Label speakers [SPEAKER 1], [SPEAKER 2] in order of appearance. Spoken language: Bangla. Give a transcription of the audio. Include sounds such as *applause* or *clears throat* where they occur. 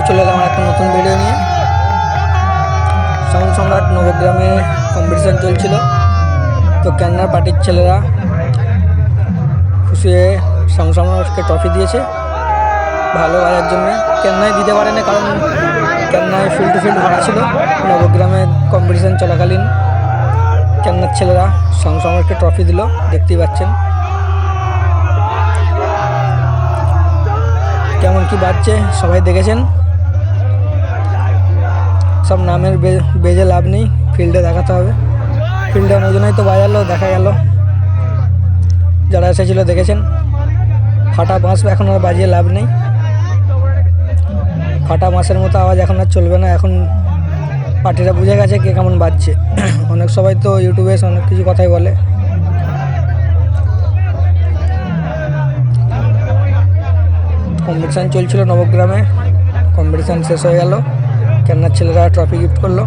[SPEAKER 1] তো চলে এলাম একটা নতুন ভিডিও নিয়ে। সাউন্ড সম্রাট নবগ্রামে কম্পিটিশান চলছিল। তো ক্যান্নার পার্টির ছেলেরা খুশি হয়ে সাউন্ড সম্রাটকে ট্রফি দিয়েছে ভালো বাজার জন্য। কেন্নায় দিতে পারেনি, কারণ কেন্নায় ফিল্ড টু ফিল্ড ভরা ছিল। নবগ্রামে কম্পিটিশান চলাকালীন কেন্নার ছেলেরা সাউন্ড সম্রাটকে ট্রফি দিল, দেখতেই পাচ্ছেন। কেমন কি বাজছে, সবাই দেখেছেন? সব নামের বেজে লাভ নেই, ফিল্ডে দেখাতে হবে। ফিল্ডে ওই তো বাজালো, দেখা গেল। যারা এসেছিল দেখেছেন। ফাটা বাঁশ এখন আর বাজিয়ে লাভ নেই। ফাটা বাঁশের মতো আওয়াজ এখন আর চলবে না। এখন পার্টিরা বুঝে গেছে কে কেমন বাজছে। *clears throat* অনেক সবাই তো ইউটিউবে অনেক কিছু কথাই বলে। কম্পিটিশান চলছিল নবগ্রামে। কম্পিটিশান শেষ হয়ে গেল। কেন্নার ছেলেরা ট্রফি গিফট করল।